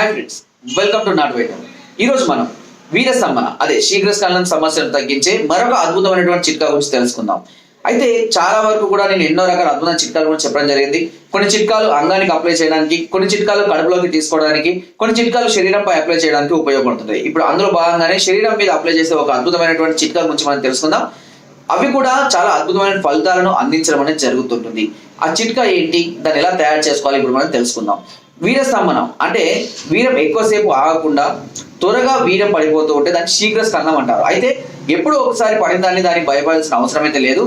Hi friends welcome to not white ఈరోజు మనం వీరస్తంభన అదే శీఘ్రస్కాలం సమస్యను తగ్గించే మరొక అద్భుతమైనటువంటి చిట్కా గురించి తెలుసుకుందాం. అయితే చాలా వరకు కూడా నేను ఎన్నో రకాల అద్భుతమైన చిట్కాలు కూడా చెప్పడం జరిగింది. కొన్ని చిట్కాలు అంగానికి అప్లై చేయడానికి కొన్ని చిట్కాలు కడుపులోకి తీసుకోవడానికి కొన్ని చిట్కాలు శరీరంపై అప్లై చేయడానికి ఉపయోగపడుతుంది. ఇప్పుడు అందులో భాగంగానే శరీరం మీద అప్లై చేసే ఒక అద్భుతమైనటువంటి చిట్కా గురించి మనం తెలుసుకుందాం. అవి కూడా చాలా అద్భుతమైన ఫలితాలను అందించడం అనేది జరుగుతుంటుంది. ఆ చిట్కా ఏంటి? దాన్ని ఎలా తయారు చేసుకోవాలి? ఇప్పుడు మనం తెలుసుకుందాం. వీరస్తంభనం. అంటే వీరం ఎక్కువసేపు ఆగకుండా త్వరగా వీరం పడిపోతూ ఉంటే దాన్ని శీఘ్ర స్కందం అంటారు. అయితే ఎప్పుడు ఒకసారి పడిన దాన్ని దానికి భయపడాల్సిన అవసరం అయితే లేదు.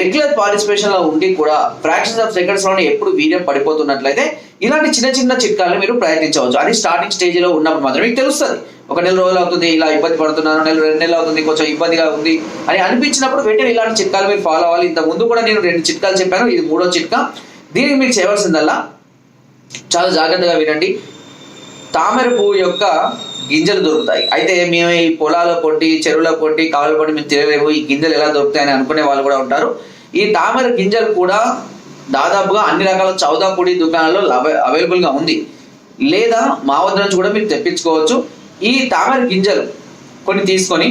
రెగ్యులర్ పార్టిసిపేషన్లో ఉండి కూడా ఫ్రాక్షన్స్ ఆఫ్ సెకండ్స్లోనే ఎప్పుడు వీర్యం పడిపోతున్నట్లయితే ఇలాంటి చిన్న చిన్న చిట్కాలను మీరు ప్రయత్నించవచ్చు. అది స్టార్టింగ్ స్టేజ్లో ఉన్నప్పుడు మాత్రం మీకు తెలుస్తుంది. ఒక నెల రోజులు అవుతుంది ఇలా ఇబ్బంది పడుతున్నాను నెల రెండు నెలలు అవుతుంది కొంచెం ఇబ్బందిగా ఉంది అని అనిపించినప్పుడు వెంటనే ఇలాంటి చిట్కాలు మీరు ఫాలో అవ్వాలి. ఇంత ముందు కూడా నేను రెండు చిట్కాలు చెప్పాను. ఇది మూడో చిట్కా. దీనికి మీరు చేయవలసిందల్లా చాలా జాగ్రత్తగా వినండి. తామర పువ్వు యొక్క గింజలు దొరుకుతాయి. అయితే మేము ఈ పొలాల పొంటి చెరువుల పొంటి కాలువ పొంటి మేము తినలేము. ఈ గింజలు ఎలా దొరుకుతాయని అనుకునే వాళ్ళు కూడా ఉంటారు. ఈ తామర గింజలు కూడా దాదాపుగా అన్ని రకాల చౌదా పొడి దుకాణాల్లో అవైలబుల్గా ఉంది. లేదా మా వద్ద నుంచి కూడా మీరు తెప్పించుకోవచ్చు. ఈ తామర గింజలు కొన్ని తీసుకొని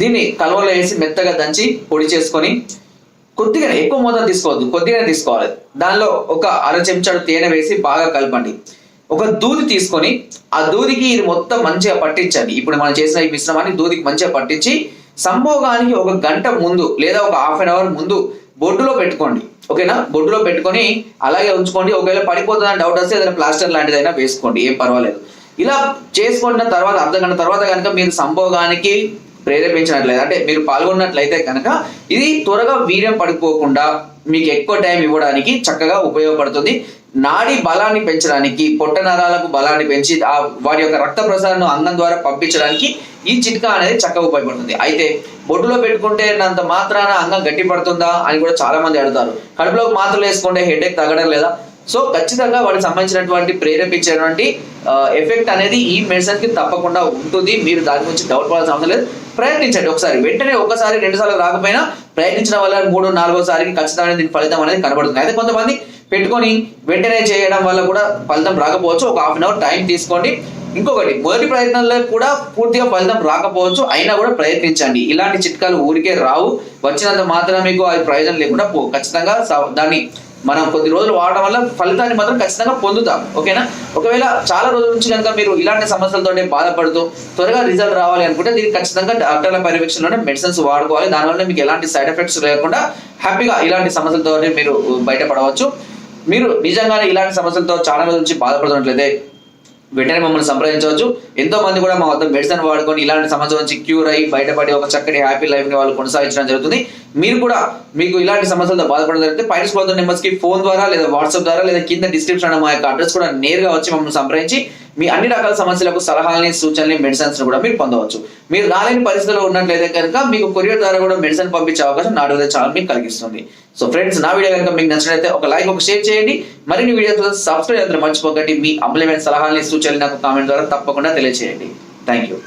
దీన్ని కలవలో వేసి మెత్తగా దంచి పొడి చేసుకొని కొద్దిగా ఎక్కువ మోతాదు తీసుకోవద్దు కొద్దిగానే తీసుకోవాలి. దానిలో ఒక అర చెంచాడు తేనె వేసి బాగా కలపండి. ఒక దూది తీసుకొని ఆ దూదికి ఇది మొత్తం మంచిగా పట్టించండి. ఇప్పుడు మనం చేసిన ఈ మిశ్రమాన్ని దూదికి మంచిగా పట్టించి సంభోగానికి ఒక గంట ముందు లేదా ఒక హాఫ్ అన్ అవర్ ముందు బొడ్డులో పెట్టుకోండి. ఓకేనా? బొడ్డులో పెట్టుకొని అలాగే ఉంచుకోండి. ఒకవేళ పడిపోతుందని డౌట్ వస్తే ఏదైనా ప్లాస్టర్ లాంటిదైనా వేసుకోండి. ఏం పర్వాలేదు. ఇలా చేసుకున్న తర్వాత అర్ధ గంట తర్వాత కనుక మీరు సంభోగానికి ప్రేరేపించినట్లయితే అంటే మీరు పాల్గొన్నట్లయితే కనుక ఇది త్వరగా వీర్యం పడిపోకుండా మీకు ఎక్కువ టైం ఇవ్వడానికి చక్కగా ఉపయోగపడుతుంది. నాడి బలాన్ని పెంచడానికి పొట్ట నరాలకు బలాన్ని పెంచి ఆ వారి యొక్క రక్త ప్రసారాన్ని అంగం ద్వారా పంపించడానికి ఈ చిట్కా అనేది చక్కగా ఉపయోగపడుతుంది. అయితే బొడ్డులో పెట్టుకుంటే అంత మాత్రాన అంగం గట్టి పడుతుందా అని కూడా చాలా మంది అడుగుతారు. కడుపులోకి మాత్రలు వేసుకుంటే హెడేక్ తగ్గడం లేదా? సో ఖచ్చితంగా వాటికి సంబంధించినటువంటి ప్రేరేపించేటువంటి ఎఫెక్ట్ అనేది ఈ మెడిసిన్కి తప్పకుండా ఉంటుంది. మీరు దాని గురించి డౌట్ పడాల్సిన అవసరం లేదు. ప్రయత్నించండి ఒకసారి. వెంటనే ఒకసారి రెండు సార్లు రాకపోయినా ప్రయత్నించడం వల్ల మూడు నాలుగోసారికి ఖచ్చితంగా దీని ఫలితం అనేది కనబడుతుంది. అయితే కొంతమంది పెట్టుకొని వెంటనే చేయడం వల్ల కూడా ఫలితం రాకపోవచ్చు. ఒక హాఫ్ అన్ అవర్ టైం తీసుకోండి. ఇంకొకటి మొదటి ప్రయత్నంలో కూడా పూర్తిగా ఫలితం రాకపోవచ్చు. అయినా కూడా ప్రయత్నించండి. ఇలాంటి చిట్కాలు ఊరికే రావు. వచ్చినంత మాత్రం మీకు అది ప్రయోజనం లేకుండా ఖచ్చితంగా దాన్ని మనం కొద్ది రోజులు వాడడం వల్ల ఫలితాన్ని మాత్రం ఖచ్చితంగా పొందుతాం. ఓకేనా? ఒకవేళ చాలా రోజుల నుంచి కనుక మీరు ఇలాంటి సమస్యలతో బాధపడుతూ త్వరగా రిజల్ట్ రావాలి అనుకుంటే దీనికి ఖచ్చితంగా డాక్టర్ల పర్యవేక్షణలోనే మెడిసిన్స్ వాడుకోవాలి. దానివల్ల మీకు ఎలాంటి సైడ్ ఎఫెక్ట్స్ లేకుండా హ్యాపీగా ఇలాంటి సమస్యలతో మీరు బయటపడవచ్చు. మీరు నిజంగానే ఇలాంటి సమస్యలతో చాలా రోజుల నుంచి బాధపడుతున్నట్లయితే వెంటనే మమ్మల్ని సంప్రదించవచ్చు. ఎంతో మంది కూడా మా వద్ద మెడిసిన్ వాడుకొని ఇలాంటి సమస్య నుంచి క్యూర్ అయ్యి బయటపడి ఒక చక్కటి హ్యాపీ లైఫ్ని వాళ్ళు కొనసాగించడం జరుగుతుంది. మీరు కూడా మీకు ఇలాంటి సమస్యలతో బాధపడడం జరిగితే పైన స్కోర్ నెంబర్స్కి ఫోన్ ద్వారా లేదా వాట్సాప్ ద్వారా లేదా కింద డిస్క్రిప్షన్ మా యొక్క అడ్రస్ కూడా నేరుగా వచ్చి మమ్మల్ని సంప్రదించి మీ అన్ని రకాల సమస్యలకు సలహాలని సూచనలు మెడిసిన్స్ కూడా మీరు పొందవచ్చు. మీరు రాలేని పరిస్థితుల్లో ఉన్నట్లయితే కనుక మీకు కొరియర్ ద్వారా కూడా మెడిసిన్ పంపించే అవకాశం నాడు ఛానల్ మీకు కలిగిస్తుంది. సో ఫ్రెండ్స్ నా వీడియో కనుక మీకు నచ్చినట్లయితే ఒక లైక్ ఒక షేర్ చేయండి. మరిన్ని వీడియోస్ సబ్స్క్రైబ్ అయితే మర్చిపోకండి. మీ అప్లైమెంట్ సలహాలని సూచనలు నాకు కామెంట్ ద్వారా తప్పకుండా తెలియజేయండి థ్యాంక్ యూ